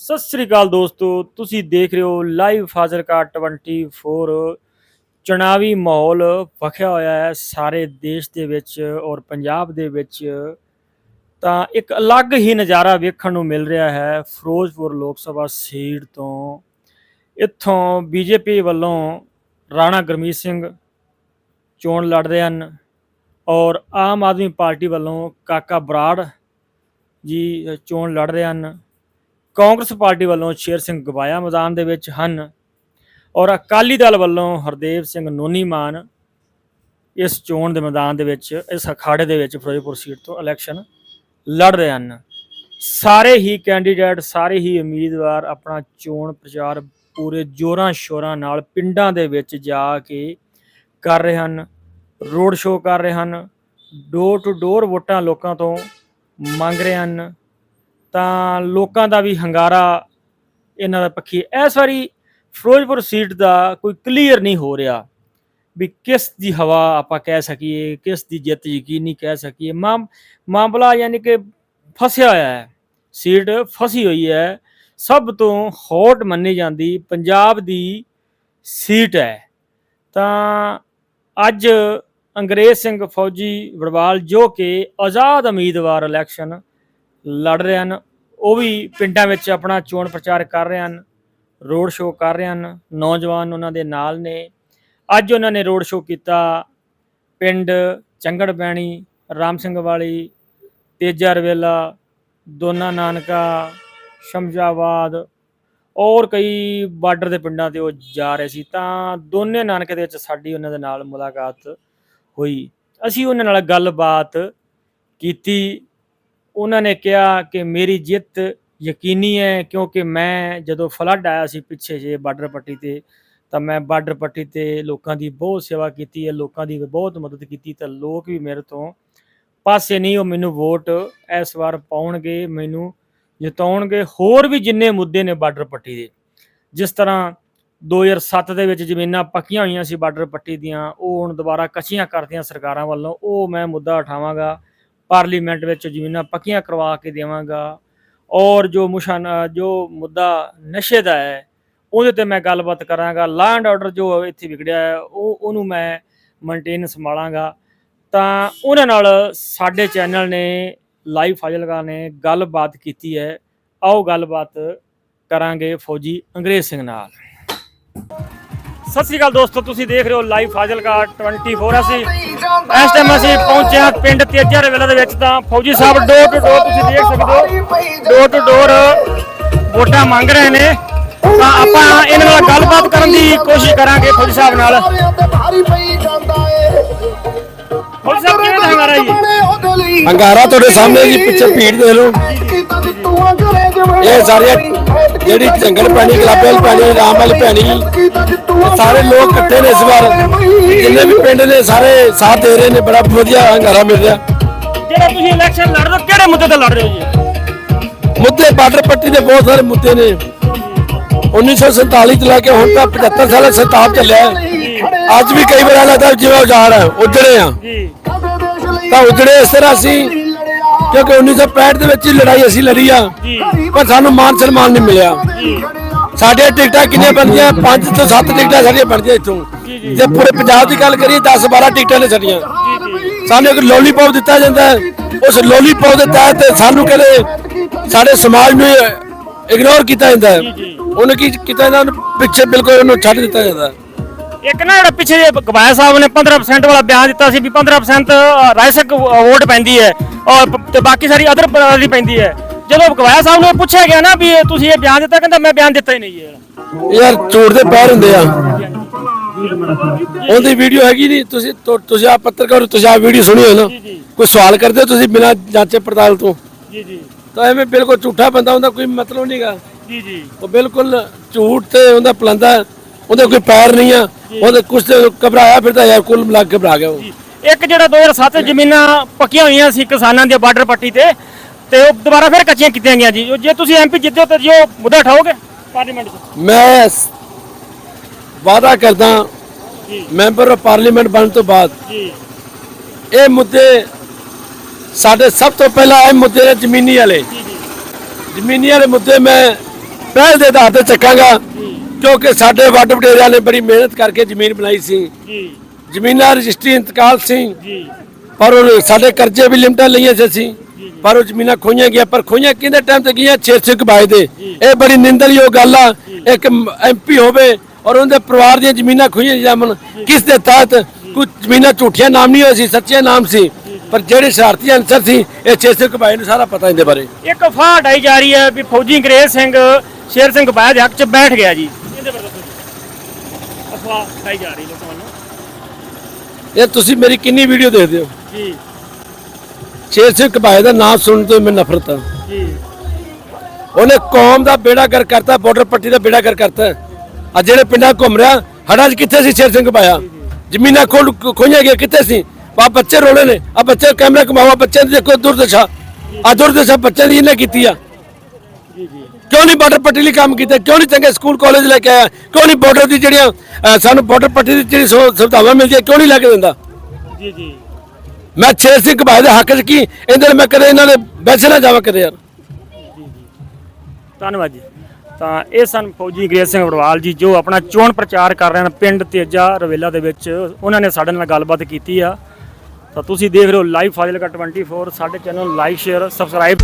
ਸਤਿ ਸ੍ਰੀ ਅਕਾਲ ਦੋਸਤੋ, ਤੁਸੀਂ ਦੇਖ ਰਹੇ ਹੋ ਲਾਈਵ ਫਾਜ਼ਿਲਕਾ 24 ਚੁਣਾਵੀ ਮਾਹੌਲ ਵਖਿਆ ਹੋਇਆ ਹੈ ਸਾਰੇ ਦੇਸ਼ ਦੇ ਵਿੱਚ ਔਰ ਪੰਜਾਬ ਦੇ ਵਿੱਚ। ਤਾਂ ਇੱਕ ਅਲੱਗ ਹੀ ਨਜ਼ਾਰਾ ਵੇਖਣ ਨੂੰ ਮਿਲ ਰਿਹਾ ਹੈ ਫਿਰੋਜ਼ਪੁਰ ਲੋਕ ਸਭਾ ਸੀਟ ਤੋਂ। ਇੱਥੋਂ ਬੀਜੇਪੀ ਵੱਲੋਂ ਰਾਣਾ ਗੁਰਮੀਤ ਸਿੰਘ ਚੋਣ ਲੜ ਰਹੇ ਹਨ ਔਰ ਆਮ ਆਦਮੀ ਪਾਰਟੀ ਵੱਲੋਂ ਕਾਕਾ ਬਰਾੜ ਜੀ ਚੋਣ ਲੜ ਰਹੇ ਹਨ। ਕਾਂਗਰਸ ਪਾਰਟੀ ਵੱਲੋਂ ਸ਼ੇਰ ਸਿੰਘ ਗਵਾਇਆ ਮੈਦਾਨ ਦੇ ਵਿੱਚ ਹਨ ਔਰ ਅਕਾਲੀ ਦਲ ਵੱਲੋਂ ਹਰਦੇਵ ਸਿੰਘ ਨੋਨੀ ਮਾਨ ਇਸ ਚੋਣ ਦੇ ਮੈਦਾਨ ਦੇ ਵਿੱਚ, ਇਸ ਅਖਾੜੇ ਦੇ ਵਿੱਚ ਫਿਰੋਜ਼ਪੁਰ ਸੀਟ ਤੋਂ ਇਲੈਕਸ਼ਨ ਲੜ ਰਹੇ ਹਨ। ਸਾਰੇ ਹੀ ਕੈਂਡੀਡੇਟ ਸਾਰੇ ਹੀ ਉਮੀਦਵਾਰ ਆਪਣਾ ਚੋਣ ਪ੍ਰਚਾਰ ਪੂਰੇ ਜੋਰਾਂ ਸ਼ੋਰਾਂ ਨਾਲ ਪਿੰਡਾਂ ਦੇ ਵਿੱਚ ਜਾ ਕੇ ਕਰ ਰਹੇ ਹਨ, ਰੋਡ ਸ਼ੋਅ ਕਰ ਰਹੇ ਹਨ ਡੋਰ ਟੂ ਡੋਰ ਵੋਟਾਂ ਲੋਕਾਂ ਤੋਂ ਮੰਗ ਰਹੇ ਹਨ। ਤਾਂ ਲੋਕਾਂ ਦਾ ਵੀ ਹੰਗਾਰਾ ਇਹਨਾਂ ਦਾ ਪੱਖੀ ਇਸ ਵਾਰੀ ਫਿਰੋਜ਼ਪੁਰ ਸੀਟ ਦਾ ਕੋਈ ਕਲੀਅਰ ਨਹੀਂ ਹੋ ਰਿਹਾ ਵੀ ਕਿਸ ਦੀ ਹਵਾ ਆਪਾਂ ਕਹਿ ਸਕੀਏ, ਕਿਸ ਦੀ ਜਿੱਤ ਯਕੀਨੀ ਕਹਿ ਸਕੀਏ। ਮਾਮ, ਮਾਮਲਾ ਯਾਨੀ ਕਿ ਫਸਿਆ ਹੋਇਆ ਹੈ। ਸੀਟ ਫਸੀ ਹੋਈ ਹੈ। ਸਭ ਤੋਂ ਹੌਟ ਮੰਨੀ ਜਾਂਦੀ ਪੰਜਾਬ ਦੀ ਸੀਟ ਹੈ। ਤਾਂ ਅੱਜ ਅੰਗਰੇਜ਼ ਸਿੰਘ ਫੌਜੀ ਵੜਵਾਲ ਜੋ ਕਿ ਆਜ਼ਾਦ ਉਮੀਦਵਾਰ ਇਲੈਕਸ਼ਨ ਲੜ ਰਹੇ ਹਨ। ਉਹ ਵੀ ਪਿੰਡਾਂ ਵਿੱਚ ਆਪਣਾ ਚੋਣ ਪ੍ਰਚਾਰ ਕਰ ਰਹੇ ਹਨ, ਰੋਡ ਸ਼ੋਅ ਕਰ ਰਹੇ ਹਨ। ਨੌਜਵਾਨ ਉਹਨਾਂ ਦੇ ਨਾਲ ਨੇ। ਅੱਜ ਉਹਨਾਂ ਨੇ ਰੋਡ ਸ਼ੋਅ ਕੀਤਾ ਪਿੰਡ ਚੰਗੜ ਬੈਣੀ, ਰਾਮ ਸਿੰਘ ਵਾਲੀ, ਤੇਜਾ ਰਵੇਲਾ, ਦੋਨਾ ਨਾਨਕਾ ਸ਼ਮਜਾਬਾਦ ਔਰ ਕਈ ਬਾਰਡਰ ਦੇ ਪਿੰਡਾਂ ਤੇ ਉਹ ਜਾ ਰਹੇ ਸੀ। ਤਾਂ ਦੋਨੇ ਨਾਨਕੇ ਦੇ ਵਿੱਚ ਸਾਡੀ ਉਹਨਾਂ ਦੇ ਨਾਲ ਮੁਲਾਕਾਤ ਹੋਈ। ਅਸੀਂ ਉਹਨਾਂ ਨਾਲ ਗੱਲਬਾਤ ਕੀਤੀ। ਉਹਨਾਂ ਨੇ ਕਿਹਾ ਕਿ ਮੇਰੀ ਜਿੱਤ ਯਕੀਨੀ ਹੈ ਕਿਉਂਕਿ ਮੈਂ ਜਦੋਂ ਫਲੱਡ ਆਇਆ ਸੀ ਪਿੱਛੇ ਜੇ ਬਾਰਡਰ ਪੱਟੀ ਤੇ, ਤਾਂ ਮੈਂ ਬਾਰਡਰ ਪੱਟੀ ਤੇ ਲੋਕਾਂ ਦੀ ਬਹੁਤ ਸੇਵਾ ਕੀਤੀ ਹੈ, ਲੋਕਾਂ ਦੀ ਬਹੁਤ ਮਦਦ ਕੀਤੀ, ਤਾਂ ਲੋਕ ਵੀ ਮੇਰੇ ਤੋਂ ਪਾਸੇ ਨਹੀਂ, ਉਹ ਮੈਨੂੰ ਵੋਟ ਇਸ ਵਾਰ ਪਾਉਣਗੇ, ਮੈਨੂੰ ਜਿਤਾਉਣਗੇ, ਹੋਰ ਵੀ ਜਿੰਨੇ ਮੁੱਦੇ ਨੇ ਬਾਰਡਰ ਪੱਟੀ ਦੇ। ਜਿਸ ਤਰ੍ਹਾਂ 2007 ਦੇ ਵਿੱਚ ਜ਼ਮੀਨਾਂ ਪੱਕੀਆਂ ਹੋਈਆਂ ਸੀ ਬਾਰਡਰ ਪੱਟੀ ਦੀਆਂ, ਉਹ ਹੁਣ ਦੁਬਾਰਾ ਕੱਚੀਆਂ ਕਰਤੀਆਂ ਸਰਕਾਰਾਂ ਵੱਲੋਂ, ਉਹ ਮੈਂ ਮੁੱਦਾ ਉਠਾਵਾਂਗਾ। ਪਾਰਲੀਮੈਂਟ ਵਿੱਚ ਜ਼ਮੀਨਾਂ ਪੱਕੀਆਂ ਕਰਵਾ ਕੇ ਦੇਵਾਂਗਾ। ਔਰ ਜੋ ਮੁਸ਼ਨ, ਜੋ ਮੁੱਦਾ ਨਸ਼ੇ ਦਾ ਹੈ, ਉਹਦੇ ਤੇ ਮੈਂ ਗੱਲਬਾਤ ਕਰਾਂਗਾ। ਲਾਅ ਐਂਡ ਆਰਡਰ ਜੋ ਇੱਥੇ ਵਿਗੜਿਆ ਹੈ, ਉਹ, ਉਹਨੂੰ ਮੈਂ ਮੇਨਟੇਨ ਸੰਭਾਲਾਂਗਾ। ਤਾਂ ਉਹਨਾਂ ਨਾਲ ਸਾਡੇ ਚੈਨਲ ਨੇ ਲਾਈਵ ਫਾਜ਼ਿਲਕਾ ਨੇ ਗੱਲਬਾਤ ਕੀਤੀ ਹੈ। ਆਓ ਗੱਲਬਾਤ ਕਰਾਂਗੇ ਫੌਜੀ ਅੰਗਰੇਜ਼ ਸਿੰਘ ਨਾਲ। ਸਤਿ ਸ੍ਰੀ ਅਕਾਲ ਦੋਸਤੋ ਤੁਸੀਂ ਦੇਖ ਰਹੇ ਹੋ ਲਾਈਵ ਫਾਜ਼ਿਲਕਾ 24 ਅਸੀਂ ਇਸ ਟਾਈਮ ਅਸੀਂ ਪਹੁੰਚੇ ਹਾਂ ਪਿੰਡ ਤੇਜਾ ਰਵੇਲਾ ਦੇ ਵਿੱਚ ਤਾਂ ਫੌਜੀ ਸਾਹਿਬ ਡੋਰ ਟੂ ਡੋਰ ਤੁਸੀਂ ਦੇਖ ਸਕਦੇ ਹੋ। ਡੋਰ ਟੂ ਡੋਰ ਵੋਟਾਂ ਮੰਗ ਰਹੇ ਨੇ। ਤਾਂ ਆਪਾਂ ਇਹਨਾਂ ਨਾਲ ਗੱਲਬਾਤ ਕਰਨ ਦੀ ਕੋਸ਼ਿਸ਼ ਕਰਾਂਗੇ ਫੌਜੀ ਸਾਹਿਬ ਨਾਲ। ਫੌਜੀ ਸਾਹਿਬ ਕਿਵੇਂ ਦਾ ਹੰਗਾਰਾ ਜੀ? ਹੰਗਾਰਾ ਤੁਹਾਡੇ ਸਾਹਮਣੇ ਜੀ ਪਿੱਛੇ ਭੀੜ ਦੇਖ ਲਓ। ਇਹ ਸਾਰੀਆਂ ਜਿਹੜੀ ਜੰਗਲ ਪੈਣੀ ਕਲਾਬੇਲ ਪੈਣੀ ਰਾਮ ਵਾਲੀ ਪੈਣੀ ਸਾਰੇ ਲੋਕ ਇਕੱਠੇ ਨੇ ਇਸ ਵਾਰ। ਜਿੰਨੇ ਵੀ ਪਿੰਡ ਨੇ ਸਾਰੇ ਸਾਥ ਦੇ ਰਹੇ ਨੇ ਬੜਾ ਵਧੀਆ ਹੰਗਾਰਾ ਮਿਲ ਰਿਹਾ। ਜਿਹੜਾ ਤੁਸੀਂ ਇਲੈਕਸ਼ਨ ਲੜ ਰਹੇ ਹੋ ਕਿਹੜੇ ਮੁੱਦੇ ਤੇ ਲੜ ਰਹੇ ਹੋ ਜੀ? ਮੁੱਦੇ ਬਾਰਡਰ ਪੱਟੀ ਦੇ ਬਹੁਤ ਸਾਰੇ ਮੁੱਦੇ ਨੇ। 1947 ਤੋਂ ਲੈ ਕੇ ਹੁਣ ਤੱਕ 75 ਸਾਲ ਸਤਾਬ ਚੱਲਿਆ ਹੈ। ਅੱਜ ਵੀ ਕਈ ਵਾਰ ਲੱਗਦਾ ਜਿਵੇਂ ਉਜਾੜ ਹੈ ਉਜੜੇ ਆ ਜੀ। ਤਾਂ ਉਜੜੇ ਇਸ ਤਰ੍ਹਾਂ ਸੀ ਕਿਉਂਕਿ 1965 ਦੇ ਵਿੱਚ ਹੀ ਲੜਾਈ ਅਸੀਂ ਲੜੀ ਆ। ਪਰ ਸਾਨੂੰ ਮਾਨ ਸਨਮਾਨ ਨਹੀਂ ਮਿਲਿਆ। ਸਾਡੀਆਂ ਟਿਕਟਾਂ ਕਿੰਨੀਆਂ ਬਣਦੀਆਂ? 5 ਤੋਂ 7 ਟਿਕਟਾਂ ਸਾਡੀਆਂ ਬਣਦੀਆਂ ਇੱਥੋਂ। ਜੇ ਪੂਰੇ ਪੰਜਾਬ ਦੀ ਗੱਲ ਕਰੀਏ 10 12 ਟਿਕਟਾਂ ਨੇ ਸਾਡੀਆਂ। ਸਾਨੂੰ ਇੱਕ ਲੋਲੀਪੌਪ ਦਿੱਤਾ ਜਾਂਦਾ ਉਸ ਲੋਲੀਪੌਪ ਦੇ ਤਹਿਤ ਸਾਨੂੰ ਕਹਿੰਦੇ ਸਾਡੇ ਸਮਾਜ ਨੂੰ ਇਗਨੋਰ ਕੀਤਾ ਜਾਂਦਾ ਹੈ। ਉਹਨੇ ਕੀ ਕੀਤਾ ਇਹਨਾਂ ਨੂੰ ਪਿੱਛੇ ਬਿਲਕੁਲ ਉਹਨੂੰ ਛੱਡ ਦਿੱਤਾ ਜਾਂਦਾ ਇੱਕ ਨਾ ਜਿਹੜਾ ਪਿੱਛੇ ਜੇ ਸਾਹਿਬ ਨੇ 15% ਵਾਲਾ ਬਿਆਨ ਦਿੱਤਾ ਸੀ ਵੀ 15% ਰਾਜਸਕ ਵੋਟ ਪੈਂਦੀ ਹੈ ਔਰ ਤੇ ਬਾਕੀ ਸਾਰੀ ਅਦਰ ਦੀ ਪੈਂਦੀ ਹੈ। ਜਦੋਂ ਗਵਾਇਆ ਸਾਹਿਬ ਨੂੰ ਪੁੱਛਿਆ ਗਿਆ ਨਾ ਵੀ ਤੁਸੀਂ ਇਹ ਬਿਆਨ ਦਿੱਤਾ ਕਹਿੰਦਾ ਮੈਂ ਬਿਆਨ ਦਿੱਤਾ ਹੀ ਨਹੀਂ ਇਹ ਯਾਰ ਝੂਠ ਦੇ ਪੈਰ ਹੁੰਦੇ ਆ। ਉਹਦੀ ਵੀਡੀਓ ਹੈਗੀ ਨਹੀਂ ਤੁਸੀਂ ਤੁਸੀਂ ਆ ਪੱਤਰਕਾਰ ਹੋ, ਤੁਸੀਂ ਆ ਵੀਡੀਓ ਸੁਣੀ ਹੋ ਨਾ। ਕੋਈ ਸਵਾਲ ਕਰਦੇ ਹੋ ਤੁਸੀਂ ਬਿਨਾਂ ਜਾਂਚੇ ਪੜਤਾਲ ਤੋਂ? ਜੀ ਜੀ। ਤਾਂ ਐਵੇਂ ਬਿਲਕੁਲ ਝੂਠਾ ਬੰਦਾ ਹੁੰਦਾ ਕੋਈ ਮਤਲਬ ਨਹੀਂਗਾ ਜੀ ਜੀ। ਉਹ ਬਿਲਕੁਲ ਝੂਠ ਤੇ ਉਹਦਾ ਪਲੰਦਾ ਉਹਦੇ ਕੋਈ ਪੈਰ ਨਹੀਂ ਆ ਉਹਦੇ ਕੁਛ ਤੇ ਘਬਰਾਇਆ ਫਿਰਦਾ ਯਾਰ ਕੁੱਲ ਮਿਲਾ ਕੇ ਘਬਰਾ ਗਿਆ ਉਹ। ਇੱਕ ਜਿਹੜਾ 2007 ਜ਼ਮੀਨਾਂ ਪੱਕੀਆਂ ਹੋਈਆਂ ਸੀ ਕਿਸਾਨਾਂ ਦੀਆਂ ਬਾਰਡਰ ਪੱਟੀ ਤੇ ਤੇ ਉਹ ਦੁਬਾਰਾ ਫਿਰ ਕੱਚੀਆਂ ਕੀਤੀਆਂ ਗਈਆਂ ਜੀ। ਜੇ ਤੁਸੀਂ ਐਮਪੀ ਜਿੱਤੇ ਹੋ ਤਾਂ ਜੀ ਉਹ ਮੁੱਦਾ ਉਠਾਓਗੇ? ਪਾਰਲੀਮੈਂਟ 'ਚ? ਮੈਂ ਸ- ਵਾਅਦਾ ਕਰਦਾ ਜੀ। ਮੈਂਬਰ ਆਫ ਪਾਰਲੀਮੈਂਟ ਬਣਨ ਤੋਂ ਬਾਅਦ। ਜੀ। ਇਹ ਮੁੱਦੇ ਸਾਡੇ ਸਭ ਤੋਂ ਪਹਿਲਾਂ ਇਹ ਮੁੱਦੇ ਨੇ ਜ਼ਮੀਨੀ ਵਾਲੇ। ਜੀ। ਜ਼ਮੀਨੀ ਵਾਲੇ ਮੁੱਦੇ ਮੈਂ ਪਹਿਲ ਦੇ ਆਧਾਰ ਤੇ ਚੱਕਾਂਗਾ। ਕਿਉਂਕਿ ਸਾਡੇ ਵੱਡ ਵਡੇਰਿਆਂ ਨੇ ਬੜੀ ਮਿਹਨਤ ਕਰਕੇ ਜ਼ਮੀਨ ਬਣਾਈ ਸੀ। ਜੀ। ਜ਼ਮੀਨਾਂ ਰਜਿਸਟਰੀ ਇੰਤਕਾਲ ਸੀ। ਜੀ। ਪਰ ਉਹ ਸਾਡੇ ਕਰਜ਼ੇ ਵੀ ਲਿਮਟਾਂ ਲਈਆਂ ਸੀ ਅਸੀਂ। ਪਰ ਉਹ ਜ਼ਮੀਨਾਂ ਖੋਈਆਂ ਗਿਆ ਪਰ ਖੋਈਆਂ ਕਿਹਦੇ ਟਾਈਮ ਤੇ ਗਈਆਂ? 600 ਕਬਾਏ ਦੇ। ਇਹ ਬੜੀ ਨਿੰਦਣਯੋਗ ਗੱਲ ਆ। ਇੱਕ ਐਮਪੀ ਹੋਵੇ ਔਰ ਉਹਦੇ ਪਰਿਵਾਰ ਦੀਆਂ ਜ਼ਮੀਨਾਂ ਖੋਈਆਂ ਜਾਮਨ ਕਿਸ ਦੇ ਤਹਿਤ? ਕੁਝ ਜ਼ਮੀਨਾਂ ਝੂਠੀਆਂ ਨਾਮ ਨਹੀਂ ਹੋਏ ਸੀ ਸੱਚੇ ਨਾਮ ਸੀ। ਪਰ ਜਿਹੜੇ ਸ਼ਰਾਰਤੀ ਅਨਸਰ ਸੀ ਇਹ 600 ਕਬਾਏ ਨੂੰ ਸਾਰਾ ਪਤਾ ਇਹਦੇ ਬਾਰੇ। ਇੱਕ ਅਫਵਾਹ ਹਟਾਈ ਜਾ ਰਹੀ ਹੈ ਵੀ ਫੌਜੀ ਅੰਗਰੇਜ਼ ਸਿੰਘ ਸ਼ੇਰ ਸਿੰਘ ਬਾਇਆ ਦੇ ਹੱਕ 'ਚ ਬੈਠ ਗਿਆ ਜੀ। ਅਫਵਾਹ ਹਟਾਈ ਜਾ ਰਹੀ ਲੋਕਾਂ ਵੱਲੋਂ। ਇਹ ਤੁਸੀਂ ਮੇਰੀ ਕਿੰਨੀ ਵੀਡੀਓ ਦੇਖਦੇ ਹੋ? ਜੀ। 600 ਕਬਾਏ ਦਾ ਨਾਮ ਸੁਣਨ ਤੋਂ ਮੈਨੂੰ ਨਫ਼ਰਤ ਆ ਜੀ। ਉਹਨੇ ਕੌਮ ਦਾ ਬੇੜਾ ਕਰ ਕਰਤਾ ਬਾਰਡਰ ਪੱਟੀ ਦਾ ਬੇੜਾ ਕਰ ਕਰਤਾ। ਆ ਜਿਹੜੇ ਪਿੰਡਾਂ ਘੁੰਮ ਰਿਹਾ ਹੜਾਂ 'ਚ ਕਿੱਥੇ ਸੀ ਸ਼ੇਰ ਸਿੰਘ ਪਾਇਆ ਜ਼ਮੀਨਾਂ ਖੋਲ ਖੋਈਆਂ ਗਿਆ ਕਿੱਥੇ ਸੀ? ਆ ਬੱਚੇ ਰੋਲੇ ਨੇ ਆ ਬੱਚੇ ਕੈਮਰਾ ਘੁਮਾਵਾ ਬੱਚਿਆਂ ਦੀ ਦੇਖੋ ਦੁਰਦਸ਼ਾ। ਆ ਦੁਰਦਸ਼ਾ ਬੱਚਿਆਂ ਦੀ ਇਹਨੇ ਕੀਤੀ ਆ। ਕਿਉਂ ਨਹੀਂ ਬਾਰਡਰ ਪੱਟੀ ਲਈ ਕੰਮ ਕੀਤਾ? ਕਿਉਂ ਨਹੀਂ ਚੰਗੇ ਸਕੂਲ ਕਾਲਜ ਲੈ ਕੇ ਆਇਆ? ਕਿਉਂ ਨਹੀਂ ਬਾਰਡਰ ਦੀ ਜਿਹੜੀਆਂ ਸਾਨੂੰ ਬਾਰਡਰ ਪੱਟੀ ਦੀ ਜਿਹੜੀ ਸੁਵਿਧਾਵਾਂ ਮਿਲਦੀਆਂ ਕਿਉਂ ਨਹੀਂ ਲੈ ਕੇ ਦਿੰਦਾ? ਜੀ ਜੀ। ਮੈਂ ਸ਼ੇਰ ਸਿੰਘ ਭਾਈ ਦੇ ਹੱਕ 'ਚ ਕੀ? ਇਹਦੇ ਮੈਂ ਕਦੇ ਇਹਨਾਂ ਦੇ ਵੈਸੇ ਨਾ ਜਾਵਾਂ ਕਦੇ ਯਾਰ। ਧੰਨਵਾਦ ਜੀ। ਤਾਂ ਇਹ ਸਨ ਫੌਜੀ ਅੰਗਰੇਜ਼ ਸਿੰਘ ਵੜਵਾਲ ਜੀ ਜੋ ਆਪਣਾ ਚੋਣ ਪ੍ਰਚਾਰ ਕਰ ਰਹੇ ਹਨ ਪਿੰਡ ਤੇਜਾ ਰਵੇਲਾ ਦੇ ਵਿੱਚ। ਉਹਨਾਂ ਨੇ ਸਾਡੇ ਨਾਲ ਗੱਲਬਾਤ ਕੀਤੀ ਆ। ਤਾਂ ਤੁਸੀਂ ਦੇਖ ਰਹੇ ਹੋ ਲਾਈਵ ਫਾਜ਼ਿਲਕਾ 24 ਸਾਡੇ ਚੈਨਲ ਨੂੰ ਲਾਈਕ ਸ਼ੇਅਰ ਸਬਸਕ੍ਰਾਈਬ